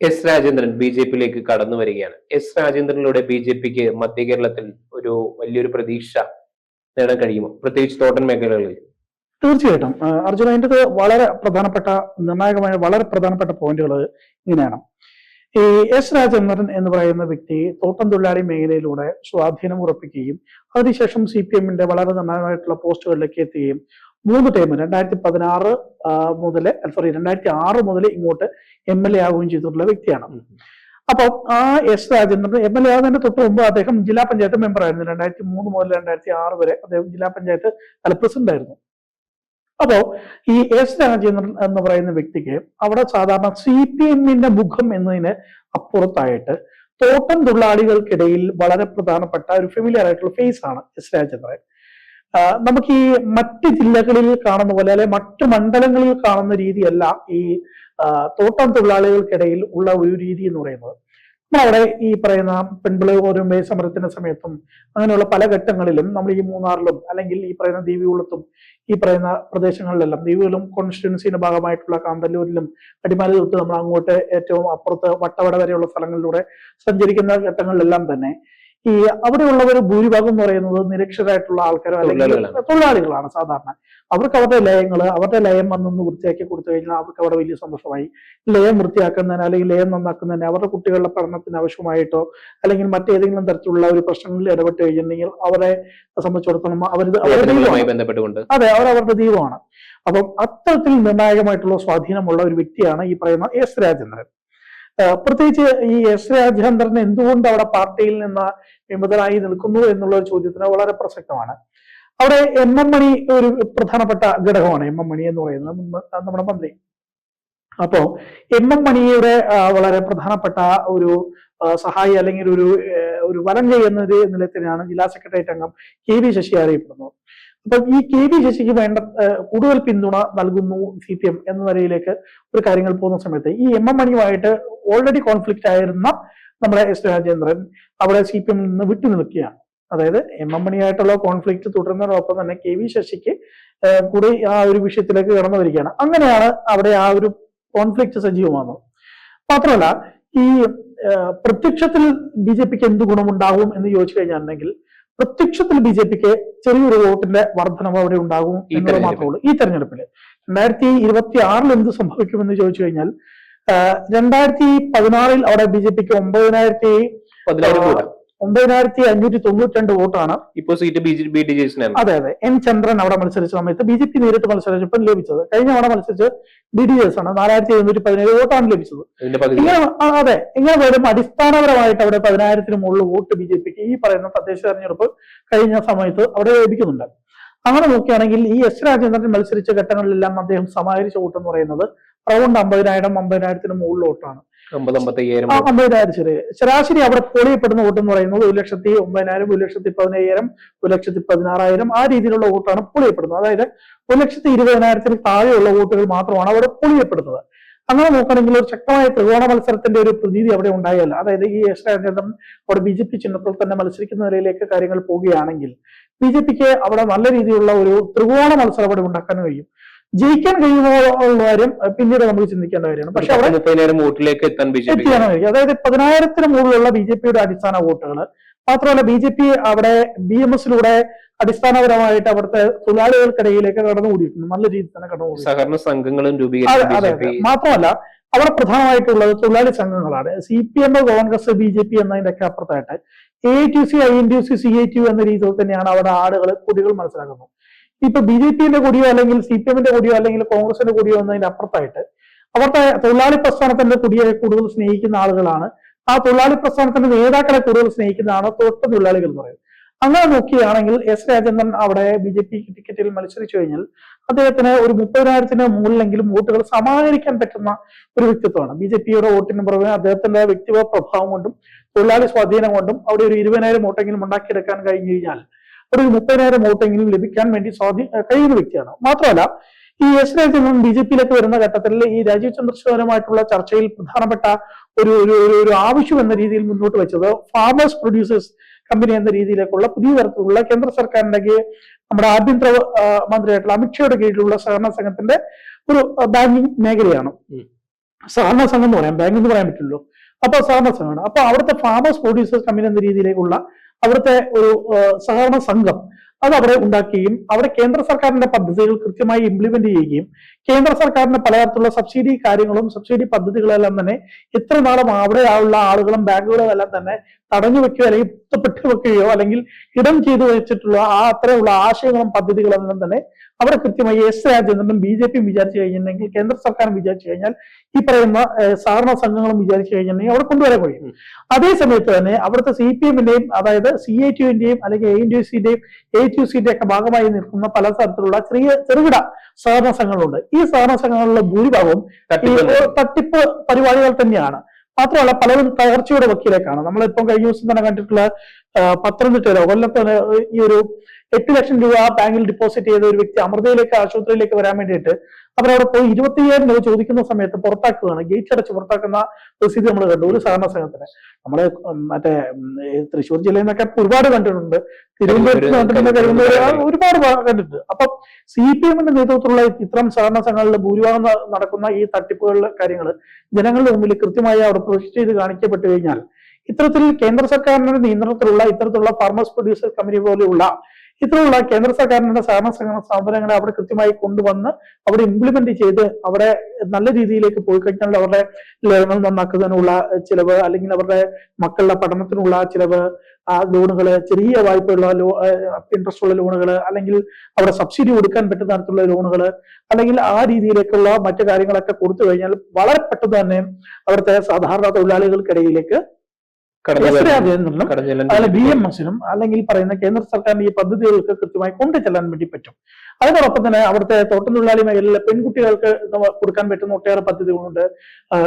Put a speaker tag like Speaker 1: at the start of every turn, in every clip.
Speaker 1: S Rajendran B J പിയിലേക്ക് കടന്നു വരികയാണ്. എസ് രാജേന്ദ്രനിലൂടെ ബി ജെ പിക്ക് മധ്യ കേരളത്തിൽ ഒരു വലിയൊരു പ്രതീക്ഷ നേടാൻ കഴിയുമോ? പ്രത്യേകിച്ച് തോട്ടൻ മേഖലകളിൽ.
Speaker 2: തീർച്ചയായിട്ടും. അർജുന അതിന്റെ വളരെ പ്രധാനപ്പെട്ട നിർണായകമായ വളരെ പ്രധാനപ്പെട്ട പോയിന്റുകൾ ഇങ്ങനെയാണ്. ഈ എസ് രാജേന്ദ്രൻ എന്ന് പറയുന്ന വ്യക്തി തോട്ടം തൊഴിലാളി മേഖലയിലൂടെ സ്വാധീനം ഉറപ്പിക്കുകയും അതിനുശേഷം സി പി എമ്മിന്റെ വളരെ നിർണായകമായിട്ടുള്ള പോസ്റ്റുകളിലേക്ക് എത്തുകയും മൂന്ന് ടൈം രണ്ടായിരത്തി പതിനാറ് മുതൽ സോറി രണ്ടായിരത്തി ആറ് മുതൽ ഇങ്ങോട്ട് എം എൽ എ ആവുകയും ചെയ്തിട്ടുള്ള വ്യക്തിയാണ്. അപ്പം ആ S Rajendran M L A ആകുന്നതിന്റെ തൊട്ട് മുമ്പ് അദ്ദേഹം ജില്ലാ പഞ്ചായത്ത് മെമ്പർ ആയിരുന്നു. രണ്ടായിരത്തി മൂന്ന് മുതൽ രണ്ടായിരത്തി ആറ് വരെ അദ്ദേഹം ജില്ലാ പഞ്ചായത്ത് അല്ല പ്രസിഡന്റ് ആയിരുന്നു. അപ്പോ ഈ എസ് രാജേന്ദ്രൻ എന്ന് പറയുന്ന വ്യക്തിക്ക് അവിടെ സാധാരണ സി പി എമ്മിന്റെ മുഖം എന്നതിന് അപ്പുറത്തായിട്ട് തോട്ടം തൊഴിലാളികൾക്കിടയിൽ വളരെ പ്രധാനപ്പെട്ട ഒരു ഫെമിലിയർ ആയിട്ടുള്ള ഫേസ് ആണ് എസ് രാജേന്ദ്രൻ നമുക്ക് ഈ മറ്റ് ജില്ലകളിൽ കാണുന്ന പോലെ അല്ലെ മറ്റു മണ്ഡലങ്ങളിൽ കാണുന്ന രീതിയല്ല ഈ തോട്ടം തൊഴിലാളികൾക്കിടയിൽ ഉള്ള ഒരു രീതി എന്ന് പറയുന്നത്. നമ്മളവിടെ ഈ പറയുന്ന പെൺപിള്ളേ ഓരോ സമരത്തിന്റെ സമയത്തും അങ്ങനെയുള്ള പല ഘട്ടങ്ങളിലും നമ്മൾ ഈ മൂന്നാറിലും അല്ലെങ്കിൽ ഈ പറയുന്ന ദ്വീപുകളത്തും ഈ പറയുന്ന പ്രദേശങ്ങളിലെല്ലാം ദ്വീപുകളും കോൺസ്റ്റിറ്റ്യുവൻസിന്റെ ഭാഗമായിട്ടുള്ള കാന്തല്ലൂരിലും അടിമാലി തൊട്ട് നമ്മൾ അങ്ങോട്ട് ഏറ്റവും അപ്പുറത്ത് വട്ടവട വരെയുള്ള സ്ഥലങ്ങളിലൂടെ സഞ്ചരിക്കുന്ന ഘട്ടങ്ങളിലെല്ലാം തന്നെ ഈ അവിടെയുള്ളവർ ഭൂരിഭാഗം എന്ന് പറയുന്നത് നിരക്ഷരായിട്ടുള്ള ആൾക്കാരോ അല്ലെങ്കിൽ
Speaker 1: തൊഴിലാളികളാണ്.
Speaker 2: സാധാരണ. അവർക്ക് അവരുടെ ലയങ്ങൾ അവരുടെ ലയം വന്നൊന്ന് വൃത്തിയാക്കി കൊടുത്തു കഴിഞ്ഞാൽ അവർക്ക് അവിടെ വലിയ സന്തോഷമായി. ലയം വൃത്തിയാക്കുന്നതിന് അല്ലെങ്കിൽ ലയം നന്നാക്കുന്നതിന് അവരുടെ കുട്ടികളുടെ പഠനത്തിന് ആവശ്യമായിട്ടോ അല്ലെങ്കിൽ മറ്റേതെങ്കിലും തരത്തിലുള്ള ഒരു പ്രശ്നങ്ങളിൽ ഇടപെട്ട് കഴിഞ്ഞിട്ടുണ്ടെങ്കിൽ അവരെ സംബന്ധിച്ചിടത്തോളം അവർ
Speaker 1: ബന്ധപ്പെട്ടുകൊണ്ട്.
Speaker 2: അതെ അവർ അവരുടെ ദൈവമാണ്. അപ്പം അത്തരത്തിൽ നിർണായകമായിട്ടുള്ള സ്വാധീനമുള്ള ഒരു വ്യക്തിയാണ് ഈ പറയുന്ന എസ് രാജേന്ദ്രൻ പ്രത്യേകിച്ച് ഈ എസ് രാജേന്ദ്രൻ എന്തുകൊണ്ട് അവിടെ പാർട്ടിയിൽ നിന്ന് വിമതനായി നിൽക്കുന്നു എന്നുള്ള ഒരു ചോദ്യത്തിന് വളരെ പ്രസക്തമാണ്. അവിടെ എം എം മണി ഒരു പ്രധാനപ്പെട്ട ഘടകമാണ്. എം എം മണി എന്ന് പറയുന്നത് നമ്മുടെ മന്ത്രി. അപ്പോ എം എം മണിയുടെ വളരെ പ്രധാനപ്പെട്ട ഒരു സഹായി അല്ലെങ്കിൽ ഒരു ഒരു വലം ചെയ്യുന്ന നിലത്തിലാണ് ജില്ലാ സെക്രട്ടേറിയറ്റ് അംഗം കെ വി ശശി അറിയപ്പെടുന്നത്. അപ്പൊ ഈ കെ വി ശശിക്ക് വേണ്ട കൂടുതൽ പിന്തുണ നൽകുന്നു സി പി എം എന്ന നിലയിലേക്ക് ഒരു കാര്യങ്ങൾ പോകുന്ന സമയത്ത്. ഈ എം എം മണിയുമായിട്ട് ഓൾറെഡി കോൺഫ്ലിക്റ്റ് ആയിരുന്ന നമ്മുടെ എസ് രാജേന്ദ്രൻ അവിടെ സി പി എം നിന്ന് വിട്ടു നിൽക്കുകയാണ്. അതായത് എം എം മണിയായിട്ടുള്ള കോൺഫ്ലിക്റ്റ് തുടരുന്നതിനൊപ്പം തന്നെ കെ വി ശശിക്ക് കൂടി ആ ഒരു വിഷയത്തിലേക്ക് കടന്നു വരികയാണ്. അങ്ങനെയാണ് അവിടെ ആ ഒരു കോൺഫ്ലിക്റ്റ് സജീവമാകുന്നത്. മാത്രമല്ല ഈ പ്രത്യക്ഷത്തിൽ ബി ജെ പിക്ക് എന്ത് ഗുണമുണ്ടാകും എന്ന് ചോദിച്ചു കഴിഞ്ഞാൽ പ്രത്യക്ഷത്തിൽ ബി ജെ പിക്ക് ചെറിയൊരു വോട്ടിന്റെ വർധനവ് അവിടെ ഉണ്ടാകും
Speaker 1: എന്നത്
Speaker 2: മാത്രമേ ഉള്ളൂ. ഈ തെരഞ്ഞെടുപ്പിൽ രണ്ടായിരത്തി ഇരുപത്തി ആറിൽ എന്ത് സംഭവിക്കുമെന്ന് ചോദിച്ചു കഴിഞ്ഞാൽ രണ്ടായിരത്തി പതിനാറിൽ അവിടെ ബി ജെ പിക്ക് ഒമ്പതിനായിരത്തി ഒമ്പതിനായിരത്തി അഞ്ഞൂറ്റി തൊണ്ണൂറ്റി രണ്ട് വോട്ടാണ്
Speaker 1: ഇപ്പോൾ സീറ്റ് ബി ഡി ജെ എസിനാണ്
Speaker 2: അതെ അതെ. എൻ ചന്ദ്രൻ അവിടെ മത്സരിച്ച സമയത്ത് ബി ജെ പി നേരിട്ട് മത്സരിച്ചപ്പോൾ ലഭിച്ചത്. കഴിഞ്ഞ അവിടെ മത്സരിച്ച് ബി ഡി എസ് ആണ്. നാലായിരത്തി എഴുന്നൂറ്റി പതിനേഴ് വോട്ടാണ് ലഭിച്ചത് ഇങ്ങനെ അതെ. ഇങ്ങനെ വരും അടിസ്ഥാനപരമായിട്ട് അവിടെ പതിനായിരത്തിന് മുകളിൽ വോട്ട് ബി ജെ പിക്ക് ഈ പറയുന്ന തദ്ദേശ തെരഞ്ഞെടുപ്പ് കഴിഞ്ഞ സമയത്ത് അവിടെ ലഭിക്കുന്നുണ്ട്. അങ്ങനെ നോക്കുകയാണെങ്കിൽ ഈ എസ് രാജേന്ദ്രൻ മത്സരിച്ച ഘട്ടങ്ങളിലെല്ലാം അദ്ദേഹം സമാഹരിച്ച വോട്ട് എന്ന് പറയുന്നത് റൗണ്ട് അമ്പതിനായിരം അമ്പതിനായിരത്തിന് മുകളിൽ വോട്ടാണ്.
Speaker 1: അമ്പത് അമ്പത്തയ്യായിരം
Speaker 2: ആ അമ്പതിനായിരം ശരി ശരാശരി അവിടെ പൊളിയപ്പെടുന്ന വോട്ട് എന്ന് പറയുന്നത് ഒരു ലക്ഷത്തി ഒമ്പതിനായിരം ഒരു ലക്ഷത്തി പതിനയ്യായിരം ഒരു ലക്ഷത്തി പതിനാറായിരം ആ രീതിയിലുള്ള വോട്ടാണ് പൊളിയപ്പെടുന്നത്. അതായത് ഒരു ലക്ഷത്തി ഇരുപതിനായിരത്തിന് താഴെയുള്ള വോട്ടുകൾ മാത്രമാണ് അവിടെ പൊളിയപ്പെടുന്നത്. അങ്ങനെ നോക്കുകയാണെങ്കിൽ ഒരു ശക്തമായ ത്രികോണ മത്സരത്തിന്റെ ഒരു പ്രതീതി അവിടെ ഉണ്ടായല്ല. അതായത് ഈ എസ് രാജേന്ദ്രൻ അവിടെ ബി ജെ പി ചിഹ്നത്തിൽ തന്നെ മത്സരിക്കുന്ന നിലയിലേക്ക് കാര്യങ്ങൾ പോവുകയാണെങ്കിൽ ബി ജെ പിക്ക് അവിടെ നല്ല രീതിയിലുള്ള ഒരു ത്രികോണ മത്സരം അവിടെ ഉണ്ടാക്കാൻ കഴിയും. ജയിക്കാൻ കഴിയുമോ ഉള്ള കാര്യം പിന്നീട് നമുക്ക് ചിന്തിക്കേണ്ട കാര്യമാണ്. പക്ഷെ അവിടെ
Speaker 1: മുപ്പതിനായിരം വോട്ടിലേക്ക് എത്താൻ
Speaker 2: എത്തിയാനായിരിക്കും അതായത് പതിനായിരത്തിന് മുകളിലുള്ള ബി ജെ പിയുടെ അടിസ്ഥാന വോട്ടുകൾ മാത്രമല്ല ബി ജെ പി അവിടെ ബി എം എസിലൂടെ അടിസ്ഥാനപരമായിട്ട് അവിടുത്തെ തൊഴിലാളികൾക്കിടയിലേക്ക് കടന്നുകൂടിയിട്ടുണ്ട്. നല്ല രീതിയിൽ തന്നെ കടന്നുകൂടി
Speaker 1: സഹകരണ സംഘങ്ങളും രൂപീകരിച്ച.
Speaker 2: മാത്രമല്ല അവിടെ പ്രധാനമായിട്ടുള്ളത് തൊഴിലാളി സംഘങ്ങളാണ്. C P M Congress B J P എന്നതിന്റെ ഒക്കെ അപ്പുറത്തായിട്ട് A T C I N T C C A T എന്ന രീതിയിൽ തന്നെയാണ് അവിടെ ആളുകൾ കൊടികൾ മനസ്സിലാക്കുന്നത്. ഇപ്പൊ ബി ജെ പിന്റെ കൂടിയോ അല്ലെങ്കിൽ സി പി എമ്മിന്റെ കൂടിയോ അല്ലെങ്കിൽ കോൺഗ്രസിന്റെ കൂടിയോ എന്നതിന്റെ അപ്പുറത്തായിട്ട് അവരുടെ തൊഴിലാളി പ്രസ്ഥാനത്തിന്റെ കുടിയെ കൂടുതൽ സ്നേഹിക്കുന്ന ആളുകളാണ്. ആ തൊഴിലാളി പ്രസ്ഥാനത്തിന്റെ നേതാക്കളെ കൂടുതൽ സ്നേഹിക്കുന്നതാണ് തൊട്ട തൊഴിലാളികൾ എന്ന് പറയുന്നത്. അങ്ങനെ നോക്കുകയാണെങ്കിൽ എസ് രാജേന്ദ്രൻ അവിടെ ബി ജെ പി ടിക്കറ്റിൽ മത്സരിച്ചു കഴിഞ്ഞാൽ അദ്ദേഹത്തിന് ഒരു മുപ്പതിനായിരത്തിന് മുകളിലെങ്കിലും വോട്ടുകൾ സമാഹരിക്കാൻ പറ്റുന്ന ഒരു വ്യക്തിത്വമാണ്. ബി ജെ പിയുടെ വോട്ടിന് പുറമെ അദ്ദേഹത്തിന്റെ വ്യക്തിഗത പ്രഭാവം കൊണ്ടും തൊഴിലാളി സ്വാധീനം കൊണ്ടും അവിടെ ഒരു ഇരുപതിനായിരം വോട്ടെങ്കിലും ഉണ്ടാക്കിയെടുക്കാൻ കഴിഞ്ഞു കഴിഞ്ഞാൽ ഒരു മുപ്പതിനായിരം വോട്ടെങ്കിലും ലഭിക്കാൻ വേണ്ടി സ്വാധീ കഴിയുന്ന വ്യക്തിയാണ്. മാത്രമല്ല ഈ എസ് രാജേന്ദ്രൻ ബി ജെ പിയിലേക്ക് വരുന്ന ഘട്ടത്തിൽ ഈ രാജീവ് ചന്ദ്രശേഖരമായിട്ടുള്ള ചർച്ചയിൽ പ്രധാനപ്പെട്ട ഒരു ഒരു ഒരു ആവശ്യം എന്ന രീതിയിൽ മുന്നോട്ട് വെച്ചത് ഫാമേഴ്സ് പ്രൊഡ്യൂസേഴ്സ് കമ്പനി എന്ന രീതിയിലേക്കുള്ള പുതിയ തരത്തിലുള്ള കേന്ദ്ര സർക്കാരിന്റെ നമ്മുടെ ആഭ്യന്തര മന്ത്രിയായിട്ടുള്ള അമിത്ഷായുടെ കീഴിലുള്ള സഹകരണ സംഘത്തിന്റെ ഒരു ബാങ്കിങ് മേഖലയാണ്. സഹകരണ സംഘം എന്ന് പറയാം. ബാങ്ക് എന്ന് പറയാൻ പറ്റുള്ളൂ അപ്പൊ സഹകരണ സംഘമാണ്. അപ്പൊ അവിടുത്തെ ഫാമേഴ്സ് പ്രൊഡ്യൂസേഴ്സ് കമ്പനി എന്ന രീതിയിലേക്കുള്ള അവിടുത്തെ ഒരു സഹകരണ സംഘം അത് അവിടെ ഉണ്ടാക്കുകയും അവിടെ കേന്ദ്ര സർക്കാരിന്റെ പദ്ധതികൾ കൃത്യമായി ഇംപ്ലിമെന്റ് ചെയ്യുകയും കേന്ദ്ര സർക്കാരിന്റെ പലതരത്തിലുള്ള സബ്സിഡി കാര്യങ്ങളും സബ്സിഡി പദ്ധതികളെല്ലാം തന്നെ ഇത്ര നാളും അവിടെ ഉള്ള ആളുകളും ബാങ്കുകളും എല്ലാം തന്നെ തടഞ്ഞു വെക്കുകയോ അല്ലെങ്കിൽ പുറത്തുപെട്ട് വെക്കുകയോ അല്ലെങ്കിൽ ഇടം ചെയ്തു വെച്ചിട്ടുള്ള ആ അത്രയുള്ള ആശയങ്ങളും പദ്ധതികളെല്ലാം തന്നെ അവിടെ കൃത്യമായി എസ് രാജേന്ദ്രനും ബി ജെ പിയും വിചാരിച്ചു കഴിഞ്ഞിട്ടുണ്ടെങ്കിൽ കേന്ദ്ര സർക്കാരും വിചാരിച്ചു കഴിഞ്ഞാൽ ഈ പറയുന്ന സഹകരണ സംഘങ്ങളും വിചാരിച്ചു കഴിഞ്ഞിട്ടുണ്ടെങ്കിൽ അവിടെ കൊണ്ടുവരാൻ കഴിയും. അതേ സമയത്ത് തന്നെ അവിടുത്തെ സി പി എമ്മിന്റെയും അതായത് സി ഐ ടിയുവിന്റെയും അല്ലെങ്കിൽ എ എൻ ടി സിന്റെയും എ ടി സിന്റെ ഒക്കെ ഭാഗമായി നിൽക്കുന്ന പല തരത്തിലുള്ള ചെറിയ ചെറുകിട സഹകരണ സംഘങ്ങളുണ്ട്. ഈ സഹകരണ സംഘങ്ങളിലെ ഭൂരിഭാഗവും ഈ
Speaker 1: തട്ടിപ്പ്
Speaker 2: പരിപാടികൾ തന്നെയാണ്. മാത്രമല്ല പലരും തകർച്ചയുടെ വക്കീലേക്കാണ്. നമ്മളിപ്പം കഴിഞ്ഞ ദിവസം തന്നെ കണ്ടിട്ടുള്ള പത്തനംതിട്ടയിലോ കൊല്ലത്തോ ഈ ഒരു എട്ട് ലക്ഷം രൂപ ആ ബാങ്കിൽ ഡിപ്പോസിറ്റ് ചെയ്ത ഒരു വ്യക്തി അമൃതയിലേക്ക് ആശുപത്രിയിലേക്ക് വരാൻ വേണ്ടിയിട്ട് അവരവിടെ പോയി ഇരുപത്തിയ്യായിരം രൂപ ചോദിക്കുന്ന സമയത്ത് പുറത്താക്കുകയാണ്. ഗേറ്റ് അടച്ച് പുറത്താക്കുന്ന സ്ഥിതി നമ്മൾ കണ്ടു. ഒരു സഹകരണ സംഘത്തിന്. നമ്മൾ മറ്റേ തൃശ്ശൂർ ജില്ലയിൽ നിന്നൊക്കെ ഒരുപാട് കണ്ടിട്ടുണ്ട്. തിരുവനന്തപുരത്ത് കണ്ടിട്ടുണ്ട്. ഒരുപാട് കണ്ടിട്ടുണ്ട്. അപ്പൊ സി പി എമ്മിന്റെ നേതൃത്വത്തിലുള്ള ഇത്തരം സഹകരണ സംഘങ്ങളിൽ ഭൂരിഭാഗം നടക്കുന്ന ഈ തട്ടിപ്പുകളുടെ കാര്യങ്ങൾ ജനങ്ങളുടെ മുമ്പിൽ കൃത്യമായി അവിടെ പ്രൊജക്ട് ചെയ്ത് കാണിക്കപ്പെട്ടു കഴിഞ്ഞാൽ ഇത്തരത്തിൽ കേന്ദ്ര സർക്കാരിന്റെ നിയന്ത്രണത്തിലുള്ള ഇത്തരത്തിലുള്ള ഫാർമേഴ്സ് പ്രൊഡ്യൂസർ കമ്പനി പോലെയുള്ള ഇത്തരമുള്ള കേന്ദ്ര സർക്കാരിന്റെ സഹകരണ സംഘടന സ്ഥാപനങ്ങളെ അവിടെ കൃത്യമായി കൊണ്ടുവന്ന് അവിടെ ഇംപ്ലിമെന്റ് ചെയ്ത് അവിടെ നല്ല രീതിയിലേക്ക് പോയി കഴിഞ്ഞാൽ അവരുടെ ലേണൽ നന്നാക്കുന്നതിനുള്ള ചിലവ് അല്ലെങ്കിൽ അവരുടെ മക്കളുടെ പഠനത്തിനുള്ള ചിലവ് ആ ലോണുകൾ ചെറിയ വായ്പയുള്ള ലോ ഇൻട്രസ്റ്റ് ഉള്ള ലോണുകൾ അല്ലെങ്കിൽ അവിടെ സബ്സിഡി കൊടുക്കാൻ പറ്റുന്ന തരത്തിലുള്ള ലോണുകൾ അല്ലെങ്കിൽ ആ രീതിയിലേക്കുള്ള മറ്റു കാര്യങ്ങളൊക്കെ കൊടുത്തു കഴിഞ്ഞാൽ വളരെ പെട്ടെന്ന് തന്നെ അവിടുത്തെ സാധാരണ തൊഴിലാളികൾക്കിടയിലേക്ക് അതിൽ ബി എം എസിനും അല്ലെങ്കിൽ പറയുന്ന കേന്ദ്ര സർക്കാരിന്റെ ഈ പദ്ധതികൾക്ക് കൃത്യമായി കൊണ്ടുചെല്ലാൻ വേണ്ടി പറ്റും. അതിനോടൊപ്പം തന്നെ അവിടുത്തെ തോട്ടം തൊഴിലാളി മേഖലയിലെ പെൺകുട്ടികൾക്ക് കൊടുക്കാൻ പറ്റുന്ന ഒട്ടേറെ പദ്ധതികളുണ്ട്.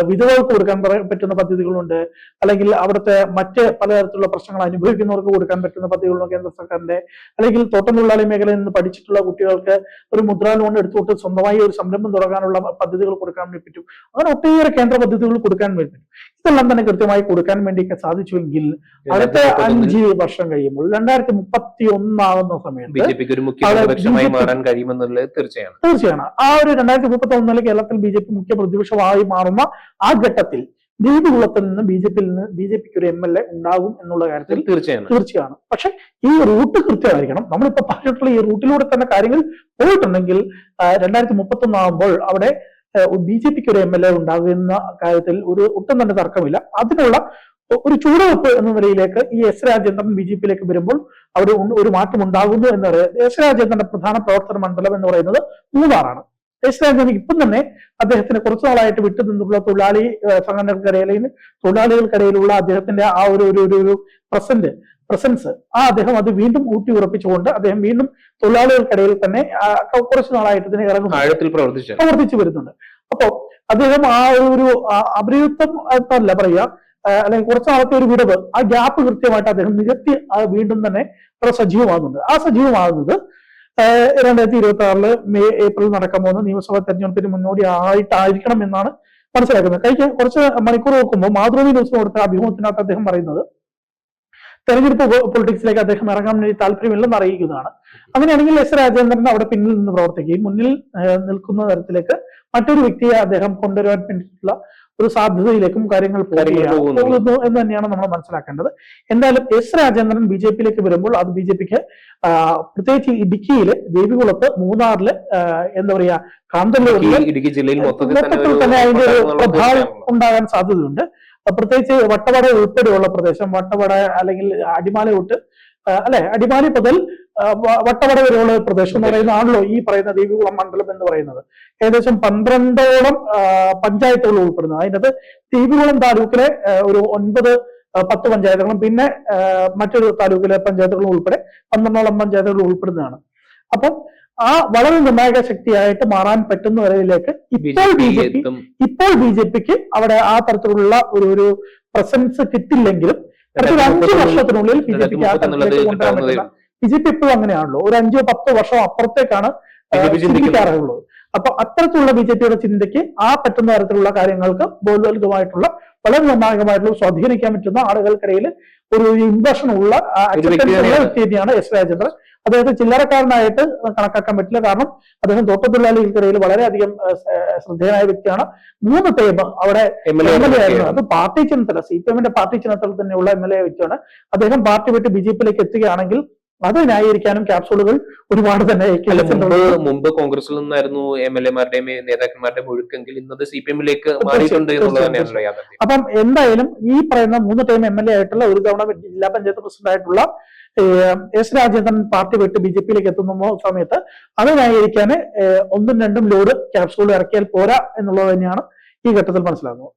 Speaker 2: വിധവകൾക്ക് കൊടുക്കാൻ പറ- പറ്റുന്ന പദ്ധതികളുണ്ട്. അല്ലെങ്കിൽ അവിടുത്തെ മറ്റ് പലതരത്തിലുള്ള പ്രശ്നങ്ങൾ അനുഭവിക്കുന്നവർക്ക് കൊടുക്കാൻ പറ്റുന്ന പദ്ധതികളുണ്ട് കേന്ദ്ര സർക്കാരിന്റെ അല്ലെങ്കിൽ തോട്ടം തൊഴിലാളി മേഖലയിൽ നിന്ന് പഠിച്ചിട്ടുള്ള കുട്ടികൾക്ക് ഒരു മുദ്രാ ലോൺ എടുത്തുകൊണ്ട് സ്വന്തമായി ഒരു സംരംഭം തുടങ്ങാനുള്ള പദ്ധതികൾ കൊടുക്കാൻ വേണ്ടി പറ്റും. അങ്ങനെ ഒട്ടേറെ കേന്ദ്ര പദ്ധതികൾ കൊടുക്കാൻ വേണ്ടി ഇതെല്ലാം തന്നെ കൃത്യമായി കൊടുക്കാൻ വേണ്ടിയൊക്കെ സാധിച്ചുവെങ്കിൽ അടുത്ത അഞ്ച് വർഷം കഴിയുമ്പോൾ രണ്ടായിരത്തി മുപ്പത്തി ഒന്നാവുന്ന
Speaker 1: ബി
Speaker 2: സമയത്ത്
Speaker 1: ജെ പിക്ക് ഒരു മുഖ്യ മാറാൻ കഴിയുമെന്നുള്ളത് തീർച്ചയാണ്.
Speaker 2: തീർച്ചയാണ്. ആ ഒരു രണ്ടായിരത്തി മുപ്പത്തി ഒന്നിലെ കേരളത്തിൽ ബി ജെ പി മുഖ്യ പ്രതിപക്ഷമായി മാറുന്ന ആ ഘട്ടത്തിൽ ദേവികുളത്തിൽ നിന്ന് ബി ജെ പിയിൽ നിന്ന് ബി ജെ പിക്ക് ഒരു എം എൽ എ ഉണ്ടാകും എന്നുള്ള കാര്യത്തിൽ
Speaker 1: തീർച്ചയാണ്.
Speaker 2: തീർച്ചയാണ്. പക്ഷെ ഈ റൂട്ട് കൃത്യമായിരിക്കണം. നമ്മളിപ്പോ പറഞ്ഞിട്ടുള്ള ഈ റൂട്ടിലൂടെ തന്നെ കാര്യങ്ങൾ പോയിട്ടുണ്ടെങ്കിൽ രണ്ടായിരത്തി മുപ്പത്തി ഒന്ന് ആകുമ്പോൾ അവിടെ ബി ജെ പിക്ക് ഒരു എം എൽ എ ഉണ്ടാകുന്ന കാര്യത്തിൽ ഒരു ഒട്ടും തന്നെ തർക്കമില്ല. അതിനുള്ള ഒരു ചൂടുവെപ്പ് എന്ന നിലയിലേക്ക് ഈ എസ് രാജേന്ദ്രൻ ബി ജെ പിയിലേക്ക് വരുമ്പോൾ അവിടെ ഒരു മാറ്റം ഉണ്ടാകുന്നു എന്ന് പറയുന്നത് എസ് രാജേന്ദ്രന്റെ പ്രധാന പ്രവർത്തന മണ്ഡലം എന്ന് പറയുന്നത് മൂന്നാറാണ്. എസ് രാജേന്ദ്രൻ ഇപ്പം തന്നെ അദ്ദേഹത്തിന് കുറച്ചു നാളായിട്ട് വിട്ടു നിന്നുള്ള തൊഴിലാളി സംഘടനകൾക്കിടയിൽ തൊഴിലാളികൾക്കിടയിലുള്ള അദ്ദേഹത്തിന്റെ ആ ഒരു ഒരു ഒരു- പ്രസന്റ് പ്രസൻസ് ആ അദ്ദേഹം അത് വീണ്ടും ഊട്ടി ഉറപ്പിച്ചുകൊണ്ട് അദ്ദേഹം വീണ്ടും തൊഴിലാളികൾക്കിടയിൽ തന്നെ കുറച്ചു നാളായിട്ട് ഇതിനെ ഇറങ്ങുന്നു.
Speaker 1: പ്രവർത്തിച്ചു.
Speaker 2: വരുന്നുണ്ട്. അപ്പോ അദ്ദേഹം ആ ഒരു അപരിയുക്തം അല്ല പറയുക. അല്ലെങ്കിൽ കുറച്ചു നാളത്തെ ഒരു വിടവ്. ആ ഗ്യാപ്പ് കൃത്യമായിട്ട് അദ്ദേഹം നികത്തി വീണ്ടും തന്നെ അവിടെ സജീവമാകുന്നുണ്ട് ആ സജീവമാകുന്നത് രണ്ടായിരത്തി ഇരുപത്തി ആറിൽ മെയ് ഏപ്രിൽ നടക്കാൻ പോകുന്ന നിയമസഭാ തെരഞ്ഞെടുപ്പിന് മുന്നോടി ആയിട്ടായിരിക്കണം എന്നാണ് മനസ്സിലാക്കുന്നത്. കഴിഞ്ഞ കുറച്ച് മണിക്കൂർ നോക്കുമ്പോൾ മാതൃഭൂമി ന്യൂസ് കൊടുത്ത അഭിമുഖത്തിനകത്ത് അദ്ദേഹം പറയുന്നത് തെരഞ്ഞെടുപ്പ് പൊളിറ്റിക്സിലേക്ക് അദ്ദേഹം ഇറങ്ങാൻ വേണ്ടി താല്പര്യമില്ലെന്ന് അറിയിക്കുന്നതാണ്. അങ്ങനെയാണെങ്കിൽ എസ് രാജേന്ദ്രൻ അവിടെ പിന്നിൽ നിന്ന് പ്രവർത്തിക്കുകയും മുന്നിൽ നിൽക്കുന്ന തരത്തിലേക്ക് മറ്റൊരു വ്യക്തിയെ അദ്ദേഹം കൊണ്ടുവരാൻ വേണ്ടിയിട്ടുള്ള ഒരു സാധ്യതയിലേക്കും കാര്യങ്ങൾ
Speaker 1: പോകുന്നു.
Speaker 2: എന്ന് തന്നെയാണ് നമ്മൾ മനസ്സിലാക്കേണ്ടത് എന്തായാലും എസ് രാജേന്ദ്രൻ ബി ജെ പിയിലേക്ക് വരുമ്പോൾ അത് ബി ജെ പിക്ക് പ്രത്യേകിച്ച് ഇടുക്കിയിൽ ദേവികുളത്ത് മൂന്നാറിൽ എന്താ പറയാ
Speaker 1: കാന്തല്ലൂരിൽ ഇടുക്കി ജില്ലയിൽ മൊത്തത്തിൽ തന്നെ
Speaker 2: അതിന്റെ ഒരു പ്രഭാവം. ഉണ്ടാകാൻ സാധ്യതയുണ്ട് പ്രത്യേകിച്ച് വട്ടവട ഉൾപ്പെടെയുള്ള പ്രദേശം വട്ടവട അല്ലെങ്കിൽ അടിമാലി തൊട്ട് അല്ലെ? അടിമാലി മുതൽ വട്ടവട വരെയുള്ള പ്രദേശം എന്ന് പറയുന്ന ആണല്ലോ ഈ പറയുന്ന ദേവികുളം മണ്ഡലം എന്ന് പറയുന്നത്. ഏകദേശം പന്ത്രണ്ടോളം പഞ്ചായത്തുകൾ ഉൾപ്പെടുന്നത് അതിനകത്ത് ദേവികുളം താലൂക്കിലെ ഒരു ഒൻപത് പത്ത് പഞ്ചായത്തുകളും പിന്നെ മറ്റൊരു താലൂക്കിലെ പഞ്ചായത്തുകളും ഉൾപ്പെടെ പന്ത്രണ്ടോളം പഞ്ചായത്തുകൾ ഉൾപ്പെടുന്നതാണ്. അപ്പം ആ വളരെ നിർണായക ശക്തിയായിട്ട് മാറാൻ പറ്റുന്ന വരയിലേക്ക് ഇപ്പോൾ ബി ജെ പി ഇപ്പോൾ ബി ജെ പിക്ക് അവിടെ ആ തരത്തിലുള്ള ഒരു ഒരു പ്രസൻസ് കിട്ടില്ലെങ്കിലും അടുത്ത ഒരു അഞ്ചു വർഷത്തിനുള്ളിൽ ബി ജെ പിക്ക് ആ തലത്തിലേക്ക് കൊണ്ടുവരാൻ പറ്റില്ല ബി ജെ പി എപ്പോഴും അങ്ങനെയാണല്ലോ. ഒരു അഞ്ചോ പത്തോ വർഷം അപ്പുറത്തേക്കാണ് ചിന്തിക്കാറുള്ളത്. അപ്പൊ അത്തരത്തിലുള്ള ബി ജെ പിയുടെ ചിന്തയ്ക്ക് ആ പറ്റുന്ന തരത്തിലുള്ള കാര്യങ്ങൾക്ക് ബോധവൽകമായിട്ടുള്ള വളരെ നിർണായകമായിട്ടുള്ള സ്വാധീനിക്കാൻ പറ്റുന്ന ആളുകൾക്കിടയിൽ ഒരു ഇംപ്രഷൻ ഉള്ള
Speaker 1: വ്യക്തി തന്നെയാണ്.
Speaker 2: എസ് രാജേന്ദ്രൻ. അദ്ദേഹത്തെ ചില്ലറക്കാരനായിട്ട് കണക്കാക്കാൻ പറ്റില്ല. കാരണം അദ്ദേഹം തോട്ടത്തൊഴിലാളികൾക്കിടയിൽ വളരെയധികം ശ്രദ്ധേയനായ വ്യക്തിയാണ്. മൂന്ന് ടൈം അവിടെ
Speaker 1: എം എൽ
Speaker 2: എ ആയിരുന്നു. അത് പാർട്ടി ചിഹ്നത്തില സി പി എമ്മിന്റെ പാർട്ടി ചിഹ്നത്തിൽ തന്നെയുള്ള എം എൽ എ വ്യക്തിയാണ് അദ്ദേഹം പാർട്ടി വിട്ട് ബി ജെ പിയിലേക്ക് എത്തുകയാണെങ്കിൽ അത് ന്യായീകരിക്കാനും ക്യാപ്സൂളുകൾ ഒരുപാട് തന്നെ
Speaker 1: മുമ്പ് കോൺഗ്രസിൽ നിന്നായിരുന്നു എം എൽ എമാരുടെയും നേതാക്കന്മാരുടെയും ഒഴുക്കെങ്കിൽ ഇന്നത് സി പി എമ്മിലേക്ക് മാറിയിട്ടുണ്ട്
Speaker 2: അപ്പം എന്തായാലും ഈ പറയുന്ന മൂന്ന് ടൈം എം എൽ എ ആയിട്ടുള്ള ഒരു തവണ ജില്ലാ പഞ്ചായത്ത് പ്രസിഡന്റ് ആയിട്ടുള്ള എസ് രാജേന്ദ്രൻ പാർട്ടി വിട്ട് ബി ജെ പിയിലേക്ക് എത്തുന്ന സമയത്ത് അത് ന്യായീകരിക്കാൻ ഒന്നും രണ്ടും ലോഡ് ക്യാപ്സൂൾ ഇറക്കിയാൽ പോരാ എന്നുള്ളത് തന്നെയാണ് ഈ ഘട്ടത്തിൽ മനസ്സിലാകുന്നത്.